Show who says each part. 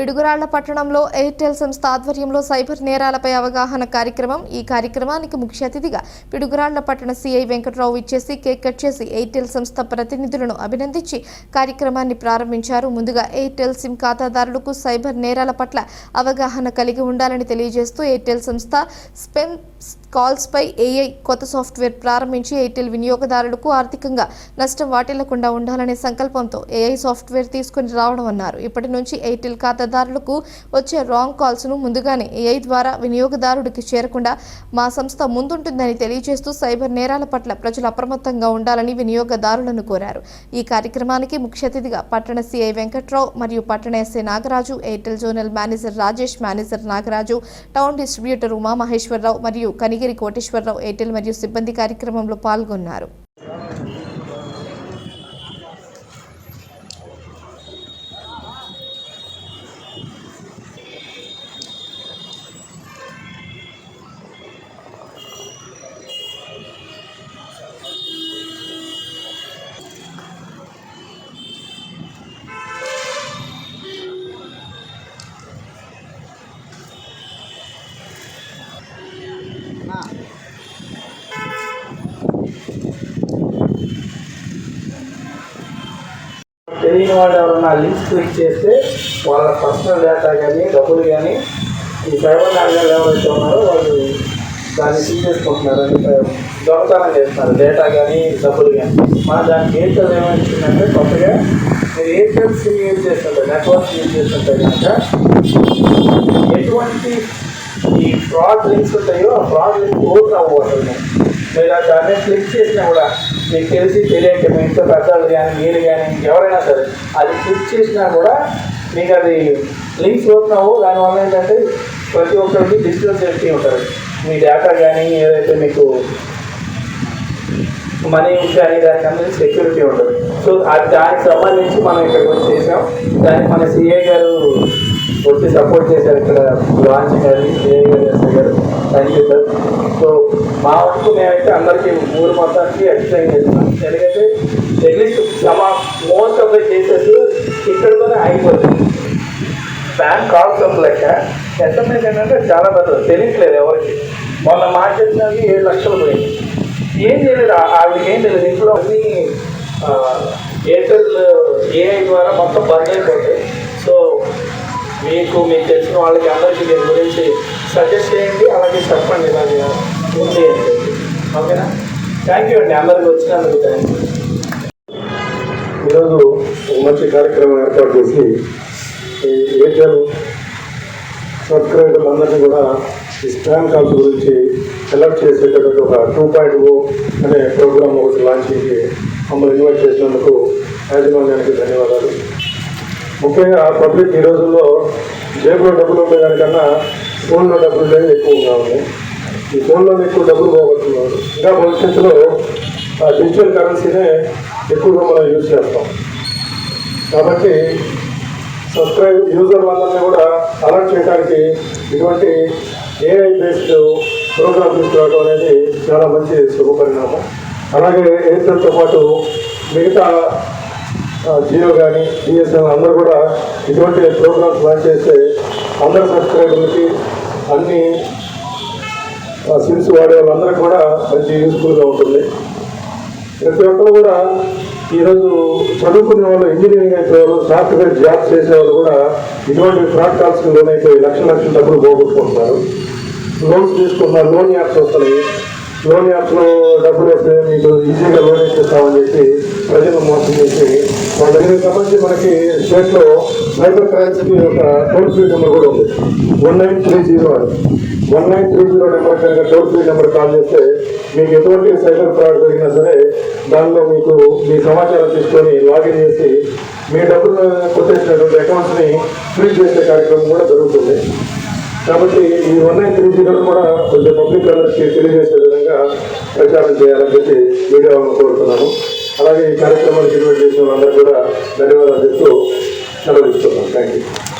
Speaker 1: పిడుగురాళ్ళ పట్టణంలో ఎయిర్టెల్ సంస్థ ఆధ్వర్యంలో సైబర్ నేరాలపై అవగాహన కార్యక్రమం. ఈ కార్యక్రమానికి ముఖ్య అతిథిగా పిడుగురాళ్ళ పట్టణ సీఐ వెంకట్రావు ఇచ్చేసి కేక్ కట్ చేసి ఎయిర్టెల్ సంస్థ ప్రతినిధులను అభినందించి కార్యక్రమాన్ని ప్రారంభించారు. ముందుగా ఎయిర్టెల్ సిమ్ ఖాతాదారులకు సైబర్ నేరాల పట్ల అవగాహన కలిగి ఉండాలని తెలియజేస్తూ ఎయిర్టెల్ సంస్థ స్పెమ్ కాల్స్పై ఏఐ కొత్త సాఫ్ట్వేర్ ప్రారంభించి ఎయిర్టెల్ వినియోగదారులకు ఆర్థికంగా నష్టం వాటిల్లకుండా ఉండాలనే సంకల్పంతో ఏఐ సాఫ్ట్వేర్ తీసుకుని రావడం అన్నారు. ఇప్పటి నుంచి ఎయిర్టెల్ ఖాతా ఖాతాదారులకు వచ్చే రాంగ్ కాల్స్ను ముందుగానే ఏఐ ద్వారా వినియోగదారుడికి చేరకుండా మా సంస్థ ముందుంటుందని తెలియజేస్తూ సైబర్ నేరాల పట్ల ప్రజలు అప్రమత్తంగా ఉండాలని వినియోగదారులను కోరారు. ఈ కార్యక్రమానికి ముఖ్య అతిథిగా పట్టణ సిఐ వెంకట్రావు మరియు పట్టణ SI Nagaraju Airtel zonal manager Rajesh manager Nagaraju town distributor Uma Maheswararao మరియు కనిగిరి కోటేశ్వరరావు ఎయిర్టెల్ మరియు సిబ్బంది కార్యక్రమంలో పాల్గొన్నారు.
Speaker 2: తెలియని వాళ్ళు ఎవరన్నా లింక్స్ క్లిక్ చేస్తే వాళ్ళ పర్సనల్ డేటా కానీ డబ్బులు కానీ ఈ సైబర్ నాయకులు ఎవరైతే ఉన్నారో వాళ్ళు దాన్ని తీసేసుకుంటున్నారు అని దొంగతనం చేస్తున్నారు డేటా కానీ డబ్బులు కానీ. మన దానికి ఎయిర్టెల్ ఏమనిస్తుందంటే కొత్తగా మీరు ఎయిర్టెల్ సిమ్ యూజ్ చేస్తుంటే నెట్వర్క్ యూజ్ చేస్తుంటే కనుక ఎటువంటి ఈ ఫ్రాడ్ లింక్స్ ఉంటాయో ఆ ఫ్రాడ్ లింక్ ఓపెన్ అవ్వబోతున్నాయి. మీరు దాన్ని క్లిక్ చేసినా కూడా మీకు తెలిసి తెలియక మీ ఇంట్లో పెద్దలు కానీ మీరు కానీ ఎవరైనా సరే అది క్లిక్ చేసినా కూడా మీకు అది లింక్స్ ఓపెన్ అవ్వు దానివల్ల ఏంటంటే ప్రతి ఒక్కరికి డిజిటల్ సేఫ్టీ ఉంటుంది. మీ డేటా కానీ ఏదైతే మీకు మనీ కానీ దానికి అందరికీ సెక్యూరిటీ ఉంటుంది. సో అది దానికి సంబంధించి మనం ఇక్కడికి వచ్చి చేసాం. దానికి మన సిఏ గారు వచ్చి సపోర్ట్ చేశారు ఇక్కడ లాంచ్ గారు సిఏ గారు ఎస్ఐ గారు. థ్యాంక్ యూ సార్ సో మా వరకు మేమైతే అందరికీ ఊరు మొత్తానికి ఎక్స్ప్లెయిన్ చేస్తున్నాం. ఎందుకంటే అట్లీస్ట్ మా మోస్ట్ ఆఫ్ ద కేసెస్ ఇక్కడతోనే అయిపోతుంది. బ్యాంక్ కాల్స్ ఆఫ్ లెక్క ఎస్ఎంఎస్ ఏంటంటే చాలా పెద్దది తెలియట్లేదు ఎవరికి. మొన్న మార్కెట్లోకి ఏడు లక్షలు పోయింది. ఏం తెలియదు ఆవిడకి ఏం తెలియదు. ఇంట్లో అన్ని ఎయిర్టెల్ ఏఐ ద్వారా మొత్తం బంద్ అయిపోతుంది సో మీకు మీకు తెలిసిన వాళ్ళకి అందరికీ దీని గురించి సజెస్ట్ చేయండి అలాగే చెప్పండి ఇలాగే చేయండి. ఓకేనా? థ్యాంక్ యూ అండి అందరికి వచ్చినందుకు థ్యాంక్ యూ
Speaker 3: ఈరోజు మంచి కార్యక్రమం ఏర్పాటు చేసి ఈ ఎయిర్టెల్ సబ్స్క్రైబర్లందరినీ కూడా ఈ స్పామ్ కాల్స్ గురించి అలర్ట్ చేసేటటువంటి ఒక టూ పాయింట్ ఓ అనే ప్రోగ్రామ్ ఒకటి లాంచ్ చేసి మమ్మల్ని ఇన్వైట్ చేసినందుకు యాజమాన్యానికి ధన్యవాదాలు. ముఖ్యంగా పబ్లిక్ ఈ రోజుల్లో జేబులో డబ్బులు ఉండే దానికన్నా ఫోన్లో డబ్బులు లేని ఎక్కువగా ఉన్నాయి ఈ ఫోన్లో ఎక్కువ డబ్బులు పోగొట్టున్నారు ఇంకా భవిష్యత్తులో ఆ డిజిటల్ కరెన్సీనే ఎక్కువగా మనం యూజ్ చేస్తాం. కాబట్టి సబ్స్క్రైబ్ యూజర్ వాళ్ళని కూడా అలర్ట్ చేయడానికి ఇటువంటి ఏఐ బేస్డ్ ప్రోగ్రామ్ తీసుకురావడం అనేది చాలా మంచి శుభపరిణామం. అలాగే ఎయిర్టెల్తో పాటు మిగతా జియో కానీ బిఎస్ఎన్ఎల్ అందరూ కూడా ఇటువంటి ప్రోగ్రామ్స్ లాంచ్ చేస్తే అందరు సబ్స్క్రైబర్లకి అన్ని సిమ్స్ వాడే వాళ్ళందరూ కూడా మంచి యూస్ఫుల్గా ఉంటుంది. ప్రతి ఒక్కరు కూడా ఈరోజు చదువుకునే వాళ్ళు ఇంజనీరింగ్ అయిపోయేవాళ్ళు సాఫ్ట్వేర్ జాబ్స్ చేసే వాళ్ళు కూడా ఇటువంటి ఫ్రాడ్ కాల్స్కి లోన్ అయిపోయి లక్ష లక్షల డబ్బులు పోగొట్టుకుంటున్నారు. లోన్స్ తీసుకుంటున్నారు లోన్ యాప్స్ వస్తున్నాయి. లోన్ యాప్స్లో డబ్బులు వేస్తే మీకు ఈజీగా లోన్ ఇచ్చేస్తామని చెప్పి ప్రజలు చేసి దగ్గర సంబంధించి మనకి స్టేట్లో సైబర్ క్రైమ్స్కి ఒక టోల్ ఫ్రీ నెంబర్ కూడా ఉంది. వన్ నైన్ త్రీ జీరో అని. One nine three zero number కనుక టోల్ ఫ్రీ నెంబర్ కాల్ చేస్తే మీకు ఎటువంటి సైబర్ ఫ్రాడ్ జరిగినా సరే దానిలో మీకు మీ సమాచారం తీసుకొని లాగిన్ చేసి మీ డబ్బులు కొట్టేసినటువంటి అకౌంట్స్ని ఫ్రీ చేసే కార్యక్రమం కూడా జరుగుతుంది. కాబట్టి ఈ వన్ నైన్ త్రీ జీరో కూడా కొంచెం పబ్లిక్ అందరికి తెలియజేసే విధంగా ప్రచారం చేయాలని చెప్పి మీడియా కోరుతున్నాము. కోరుతున్నాను అలాగే ఈ కార్యక్రమానికి ఇన్వైట్ చేసిన వాళ్ళందరూ కూడా ధన్యవాదాలు చెప్తూ సెలవు ఇస్తున్నాను థ్యాంక్ యూ